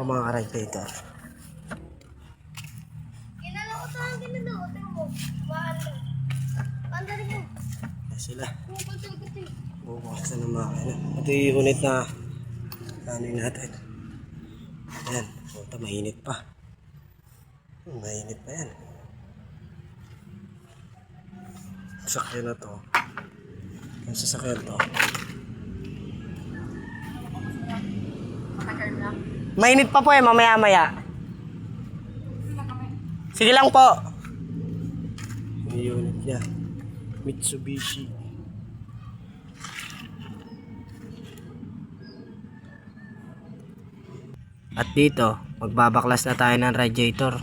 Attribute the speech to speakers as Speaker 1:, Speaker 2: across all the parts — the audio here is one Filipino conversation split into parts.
Speaker 1: ang mga radiator.
Speaker 2: Ginala ko sa akin na daw. Tingnan mo. Maanda. Maanda rin mo.
Speaker 1: Sila.
Speaker 2: Ito.
Speaker 1: Bubuksan ng makina. Ito yung unit na ano natin. Ayan. Puta, mainit pa. Mainit pa yan. Sasakyan na to. Yung sasakyan to. Mainit pa po eh, mamaya maya. Sige lang po. Yung unit. Mitsubishi. At dito, magbabaklas na tayo ng radiator.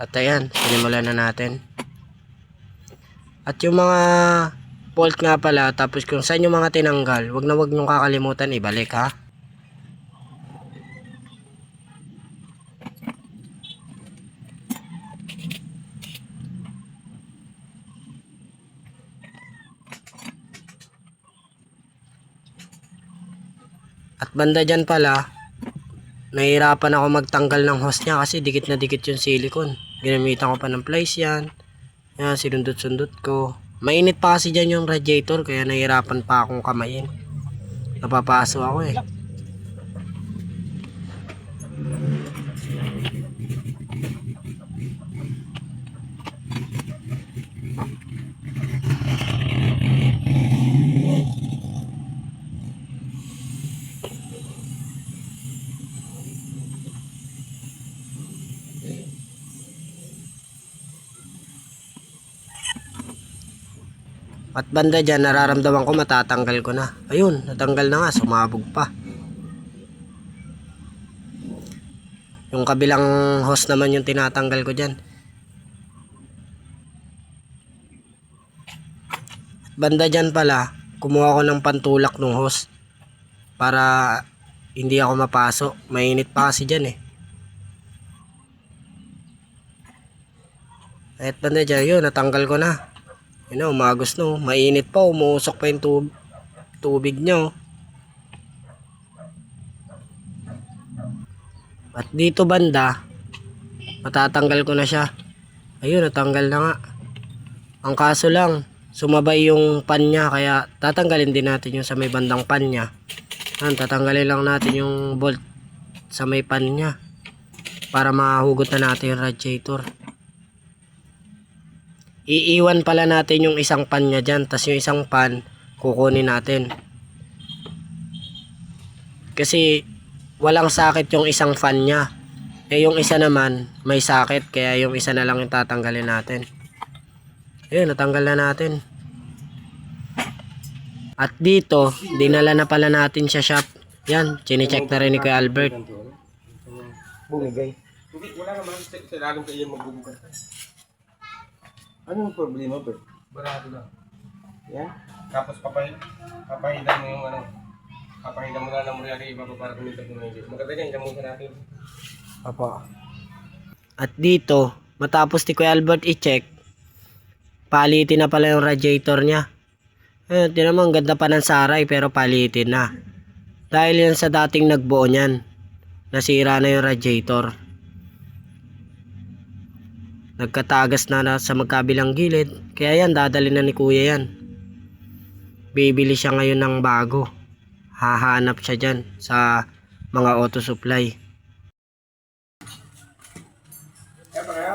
Speaker 1: At ayan, sinimulan na natin. At yung mga bolt nga pala, tapos kung saan yung mga tinanggal, wag na wag nyo kakalimutan ibalik ha. At banda dyan pala, nahihirapan ako magtanggal ng hose niya kasi dikit na dikit yung silicone. Ginamitan ko pa ng plies yan. Yan, sinundot-sundot ko. Mainit pa kasi dyan yung radiator kaya nahihirapan pa akong kamayin. Napapaso ako eh. At banda dyan, nararamdaman ko matatanggal ko na. Ayun, natanggal na nga, sumabog pa. Yung kabilang hose naman yung tinatanggal ko dyan. At banda dyan pala, kumuha ko ng pantulak ng hose. Para hindi ako mapaso. Mainit pa kasi dyan eh. At banda dyan, yun, natanggal ko na. Yun na, umagos no. Mainit pa, umuusok pa yung tub tubig niya. oh. At dito banda, matatanggal ko na siya. Ayun, natanggal na nga. Ang kaso lang, sumabay yung pan niya, kaya tatanggalin din natin yung sa may bandang pan niya. Yan, tatanggalin lang natin yung bolt sa may pan niya. Para mahugot na natin yung radiator iiwan pala natin yung isang pan niya dyan tas yung isang pan kukunin natin kasi walang sakit yung isang fan niya eh yung isa naman may sakit kaya yung isa na lang yung tatanggalin natin ayun natanggal na natin at dito dinala na pala natin sa shop yan chinecheck na rin ni Kuya Albert
Speaker 3: Bumigay. Wala naman. Sa, ilalim kayo magbubugan. Anong problema, Bert? Barado lang. Yan? Tapos papay, papahidan mo yung ano, papahidan mo na ng muriari iba pa para mo na hindi. Maganda niya, hidamusan natin.
Speaker 1: Apo. At dito, matapos ni Kuya Albert i-check, palitin na pala yung radiator niya. Eh, di naman, ganda pa ng saray pero palitin na. Dahil yan sa dating nagbuo niyan, nasira na yung radiator. Nagkatagas na, na sa magkabilang gilid, kaya yan, dadali na ni Kuya yan. Bibili siya ngayon ng bago. Hahanap siya dyan sa mga auto supply.
Speaker 3: Kaya pa kaya?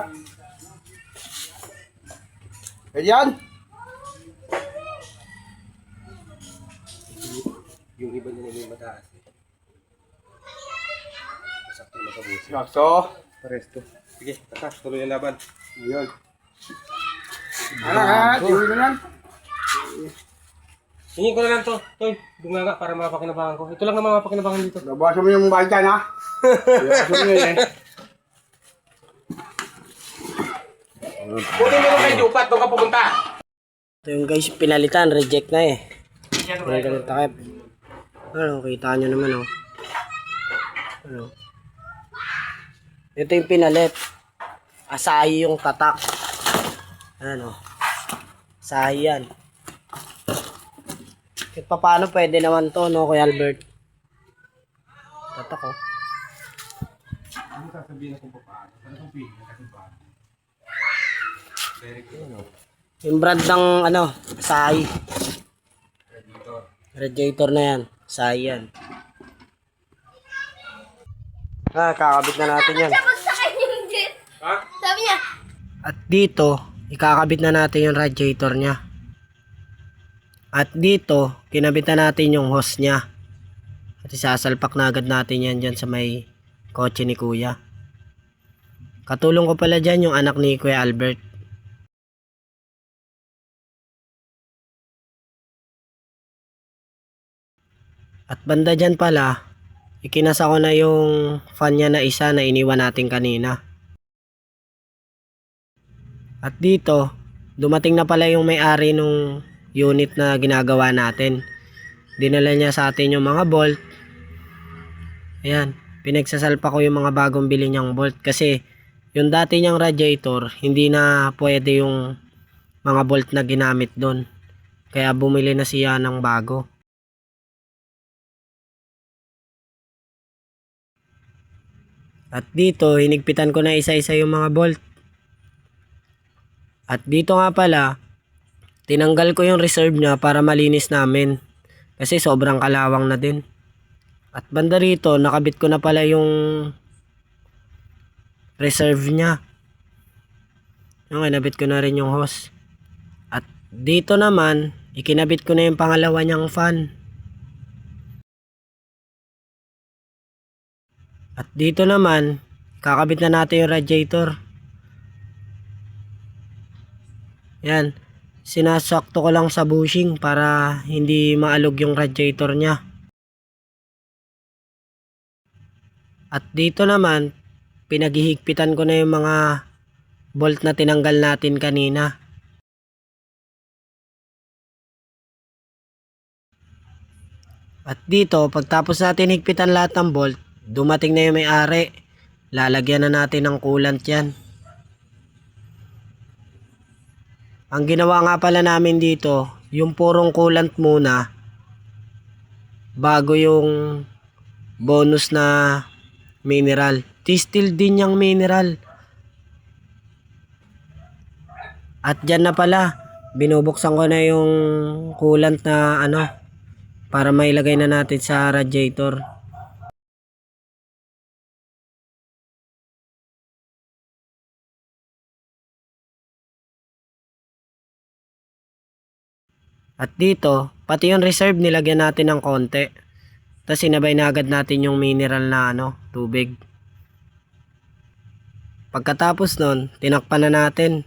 Speaker 3: Pwede yan? Yung iba nila yung mataas. eh. Masakto na makabusi. Sakto. Paresto. Sige, takas. Tuloy ang laban. Yun. Ano ha? Tuloy na lang. Hingin ko na lang to. Toy, dumaga para mapakinabangan ko. Ito lang naman mapakinabangan dito.
Speaker 4: Nabawasan mo yung bayad dyan, ha? Nabawasan mo yun, eh.
Speaker 3: Kunin mo na kayo upat. Doon ka pupunta.
Speaker 1: Ito yung guys, pinalitan, reject na eh. Ganun takip. Ano, kita nyo naman oh. Ano. Ito yung pinalit. Asahi yung tatak. Ano. Asahi yan. Kahit pa paano pwede naman to, no, Kuya Albert? Tatak oh.
Speaker 3: Ano sasabihin na kung paano? Ano kung pili? Kasi paano? Very good.
Speaker 1: Yung brand ng ano, Sai.
Speaker 3: Dito.
Speaker 1: Radiator na yan. Sai yan. Ah, kakabit na natin yan.
Speaker 3: Ha?
Speaker 1: At dito, ikakabit na natin yung radiator niya. At dito, kinabitan natin yung hose niya. At isasalpak na agad natin yan dyan sa may kotse ni Kuya. Katulong ko pala dyan yung anak ni Kuya Albert. At banda dyan pala, ikinasa ko na yung fan niya na isa na iniwan natin kanina. At dito, dumating na pala yung may-ari nung unit na ginagawa natin. Dinala niya sa atin yung mga bolt. Ayan, pinagsasalpa ko yung mga bagong bili niyang bolt kasi yung dati niyang radiator, hindi na pwede yung mga bolt na ginamit doon. Kaya bumili na siya ng bago. At dito, hinigpitan ko na isa-isa yung mga bolt. At dito nga pala, tinanggal ko yung reserve niya para malinis namin. Kasi sobrang kalawang na din. At banda rito, nakabit ko na pala yung reserve niya. Yung kinabit ko na rin yung hose. At dito naman, ikinabit ko na yung pangalawa niyang fan. At dito naman, kakabit na natin yung radiator. Yan. Sinasakto ko lang sa bushing para hindi maalog yung radiator niya. At dito naman, pinaghihigpitan ko na yung mga bolt na tinanggal natin kanina. At dito, pagtapos natin higpitan lahat ng bolt, dumating na yung may-ari. Lalagyan na natin ng coolant yan. Ang ginawa nga pala namin dito, yung purong coolant muna bago yung bonus na mineral. Tistil din yung mineral. At dyan na pala, binubuksan ko na yung coolant na ano, para mailagay na natin sa radiator. At dito, pati yung reserve nilagyan natin ng konti. Tapos sinabay na agad natin yung mineral na ano, tubig. Pagkatapos nun, tinakpan na natin.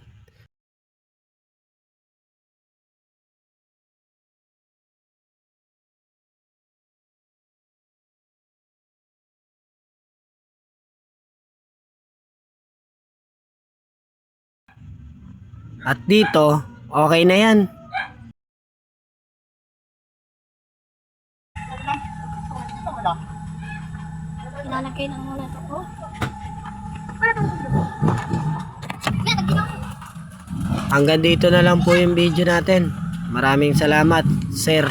Speaker 1: At dito, okay na yan.
Speaker 2: Lalagay lang muna ito ko. Nagdino.
Speaker 1: Hanggang dito na lang po yung video natin. Maraming salamat, sir.